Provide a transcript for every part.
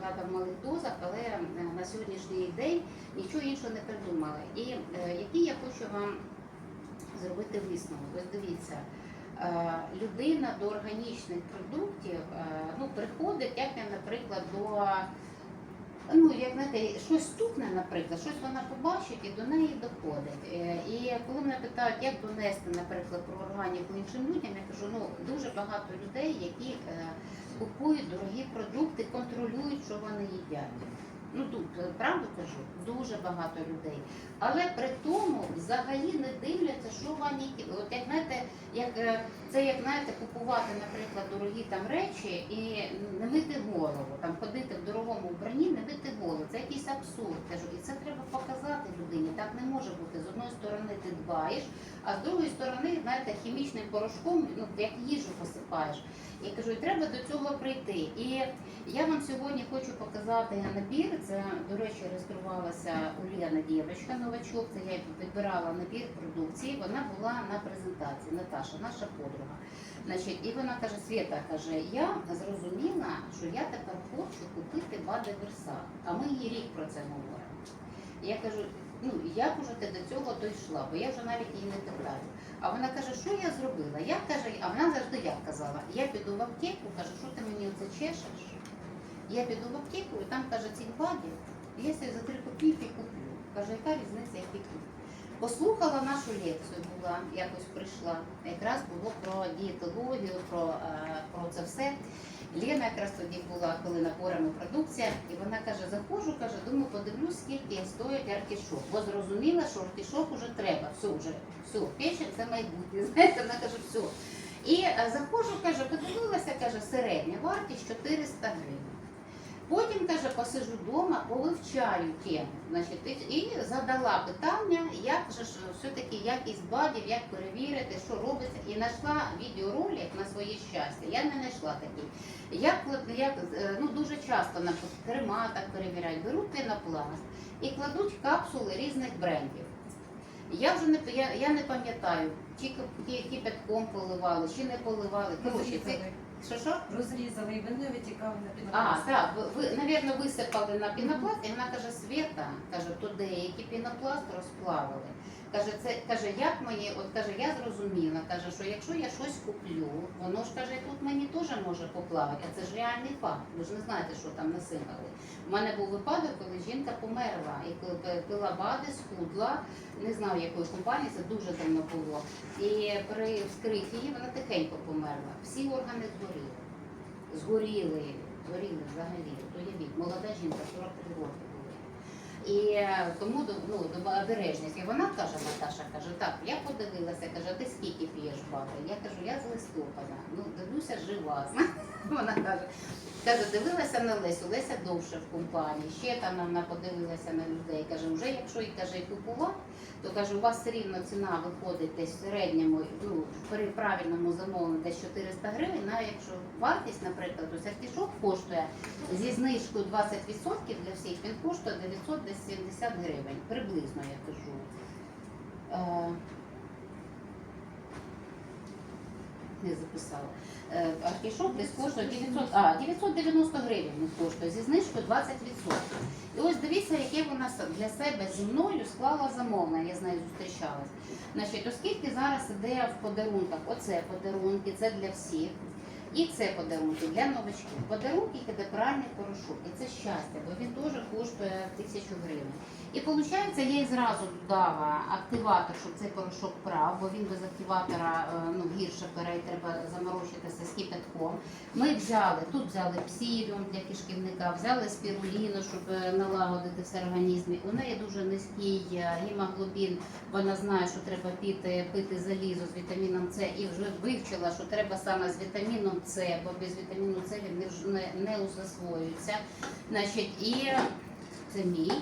треба в малих дозах, але е, на сьогоднішній день нічого іншого не придумали. І е, який я хочу вам зробити висновок. Ось дивіться, е, людина до органічних продуктів ну, приходить, як я, наприклад, до ну, як знаєте, щось стукне, наприклад, щось вона побачить і до неї доходить. Е, І коли мене питають, як донести, наприклад, про органіку іншим людям, я кажу, ну дуже багато людей, які е, купують дорогі продукти, контролюють, що вони їдять. Ну тут правду кажу, дуже багато людей. Але при тому взагалі не дивляться, що вони От як знаєте, як е, це як знаєте, купувати, наприклад, дорогі там речі і не мити голову, там ходити в дорогому вбранні, не мити голову. Це якийсь абсурд. Кажу, і це треба показати людині. Так не може бути. З одної сторони ти дбаєш, а з другої сторони, знаєте, хімічним порошком, ну як їжу посипаєш. Я кажу, і треба до цього прийти. І я вам сьогодні хочу показати набір. Це, до речі, реєструвалася Уляна Дєвочка, новачок. Це я вибирала набір продукції. Вона була на презентації. Наташа, наша подруга. Значить, і вона каже: Свята каже, я зрозуміла, що я тепер хочу купити Баде Верса. А ми її рік про це говоримо. Я кажу, ну як уже ти до цього дійшла, бо я вже навіть її не питаю. А вона каже, що я зробила? Я каже, а вона завжди як казала, я піду в аптеку, каже, що ти мені оце чешеш? Я піду в аптеку і там каже, ці баді, я собі за три копійки куплю. Каже, яка різниця, які куплю? Послухала нашу лекцію, була, якось прийшла. Якраз було про дієтологію, про, е, про це все. Лена якраз тоді була, коли наборами продукція, і вона каже, заходжу, каже, думаю, подивлюсь, скільки стоїть артішок. Бо зрозуміла, що артішок вже треба, все вже, все, печень це майбутнє. Знаєте, вона каже, все. І е, заходжу, каже, подивилася, каже, середня вартість 400 гривень. Потім каже, посижу вдома, повивчаю тему. Значить, і- задала питання, як же ж все-таки якість бадів, як перевірити, що робиться. І знайшла відеоролик на своє щастя. Я не знайшла такий. Як, як е, ну, дуже часто на крема так перевіряють, беруть пенопласт і кладуть капсули різних брендів. Я вже не я, я не пам'ятаю, чи ки- ки- кипятком поливали, чи не поливали. Коротше, це. Що що? Розрізали і вони витікали на А, пінопласт. так, ви, ви, навірно, висипали на пінопласт, і вона каже, Света, каже, то деякі пінопласт розплавили. Каже, це каже, як мені, от каже, я зрозуміла, каже, що якщо я щось куплю, воно ж каже, тут мені теж може поплавати. А це ж реальний факт. Ви ж не знаєте, що там насипали. У мене був випадок, коли жінка померла і коли пи- пила бади, схудла, не знаю якої компанії, це дуже давно було. І при вскритті її вона тихенько померла. Всі органи згоріли згоріли, згоріли взагалі. То уявіть, молода жінка, 43 роки були. І е, тому ну, обережність. І вона каже, Наташа каже, так, я подивилася, каже, ти скільки п'єш бати? Я кажу, я з листопада. Ну, дивлюся, жива. Вона каже, каже, дивилася на Лесю, Леся довше в компанії, ще там вона подивилася на людей. Каже, вже якщо і каже, купувати, то каже, у вас все рівно ціна виходить десь в середньому, ну, при правильному замовленні десь 400 гривень, навіть якщо вартість, наприклад, ось артішок коштує зі знижкою 20% для всіх, він коштує 970 гривень, приблизно я кажу. Е, не записала. Архішок Артішок десь коштує 900, а, 990 гривень він коштує зі знижкою 20%. І ось дивіться, яке вона для себе зі мною склала замовлення, я з нею зустрічалась. Значить, оскільки зараз іде в подарунках, оце подарунки, це для всіх. І це подарунки для новачків. Подарунки іде пральний порошок. І це щастя, бо він теж коштує тисячу гривень. І виходить, я їй зразу додала активатор, щоб цей порошок прав, бо він без активатора е, ну, гірше пере, і треба заморочитися з кипятком. Ми взяли, тут взяли псиліум для кишківника, взяли спіруліну, щоб е, налагодити все в організмі. У неї дуже низький е, гемоглобін, вона знає, що треба пити, пити залізо з вітаміном С і вже вивчила, що треба саме з вітаміном С, бо без вітаміну С він не, не, засвоюється. Значить, і це мій.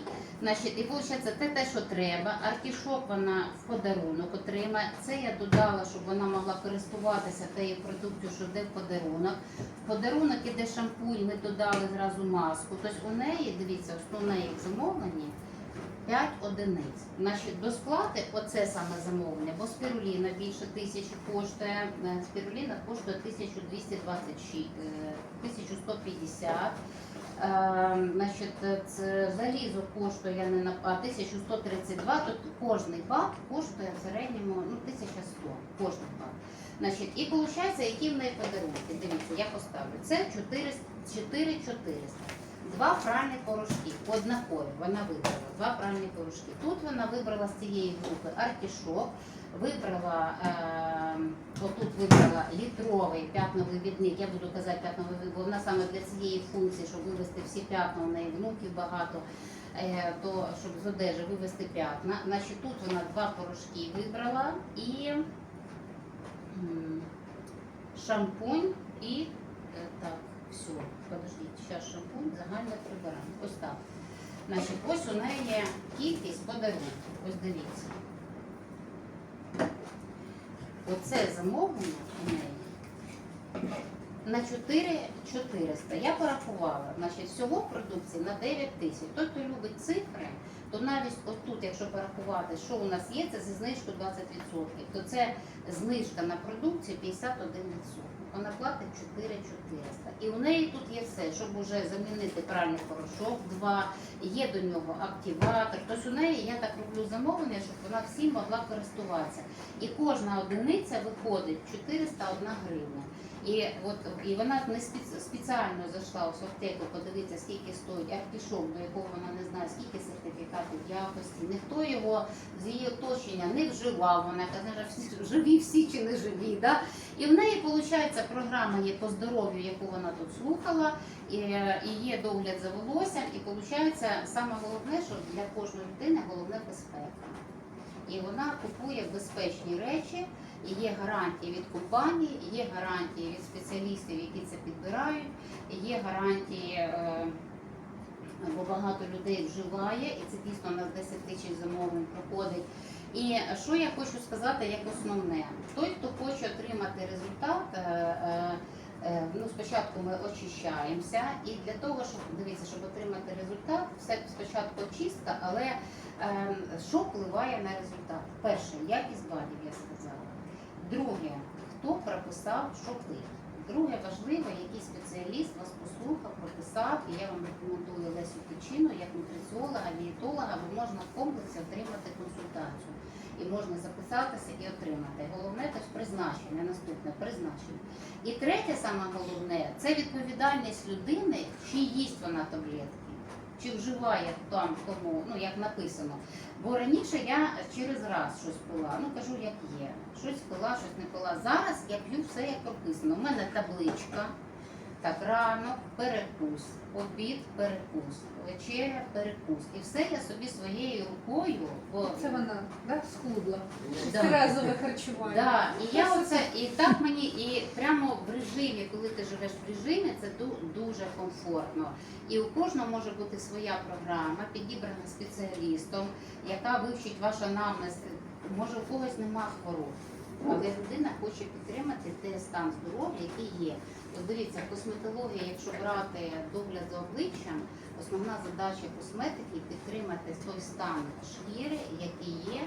Значить, і виходить, це те, що треба. Артішок вона в подарунок отримає. Це я додала, щоб вона могла користуватися тією продукцією, що йде в подарунок. В подарунок іде шампунь, ми додали зразу маску. Тобто у неї, дивіться, основне як замовлення 5 одиниць. Значить, до сплати оце саме замовлення, бо спіруліна більше тисячі коштує. Е, Спіруліна коштує 1226, е, 1150. Е, це залізо коштує не на 1132, то кожний бат коштує в середньому ну, 1100 кожний бат. Значить, і виходить, які в неї подарунки. Дивіться, я поставлю. Це 400 4400. Два пральні порошки, однакові, вона вибрала два пральні порошки. Тут вона вибрала з цієї групи артішок, вибрала, е, отут вибрала літровий п'ятновий відник, я буду казати п'ятновий бо вона саме для цієї функції, щоб вивести всі п'ятна, у неї внуків багато, е, то щоб з одежі вивести п'ятна. Значить, тут вона два порошки вибрала і шампунь і все, подождіть, зараз шампунь, загальне прибирання. Ось так. Значить, ось у неї кількість подарунків. Ось дивіться. Оце замовлення у неї на 4 400. Я порахувала, значить, всього продукції на 9 тисяч. Той, хто любить цифри, то навіть отут, якщо порахувати, що у нас є, це зі знижкою 20%, то це знижка на продукцію 51%. Вона платить 4 400. І у неї тут є все, щоб уже замінити пральний порошок, два, є до нього активатор. Тобто у неї я так роблю замовлення, щоб вона всім могла користуватися. І кожна одиниця виходить 401 гривня. І от і вона не спеціально зайшла ось в подивитися, скільки стоїть артішок, до якого вона не знає, скільки сертифікатів якості. Ніхто його з її оточення не вживав. Вона каже, живі всі чи не живі. Да? І в неї виходить програма є по здоров'ю, яку вона тут слухала, і, і є догляд за волоссям. І виходить саме головне, що для кожної людини головне безпека. І вона купує безпечні речі, є гарантії від компанії, є гарантії від спеціалістів, які це підбирають, є гарантії. Е, бо багато людей вживає, і це дійсно на 10 тисяч замовлень проходить. І що я хочу сказати як основне, той, хто хоче отримати результат, е, е, ну спочатку ми очищаємося, і для того, щоб дивіться, щоб отримати результат, все спочатку очистка, але е, що впливає на результат? Перше, якість бадів, я сказала. Друге, хто прописав, що пити. Друге, важливо, який спеціаліст вас послухав, прописав, і я вам рекомендую Лесю Тичину як нутриціолога, дієтолога, бо можна в комплексі отримати консультацію. І можна записатися і отримати. Головне це призначення, наступне призначення. І третє, саме головне, це відповідальність людини, чи їсть вона таблетки, чи вживає там тому, ну як написано. Бо раніше я через раз щось пила, ну кажу, як є. Щось пила, щось не пила. Зараз я п'ю все як прописано. У мене табличка. Так, ранок, перекус, обід, перекус, вечеря, перекус. І все я собі своєю рукою. Бо, Це вона да, схудла. Да. Разове харчування. Да, і я оце, і так мені, і прямо в режимі, коли ти живеш в режимі, це дуже комфортно. І у кожного може бути своя програма, підібрана спеціалістом, яка вивчить ваш анамнез. Може, у когось нема хвороб, але людина хоче підтримати те стан здоров'я, який є. От дивіться, косметологія, якщо брати догляд за обличчям, основна задача косметики підтримати той стан шкіри, який є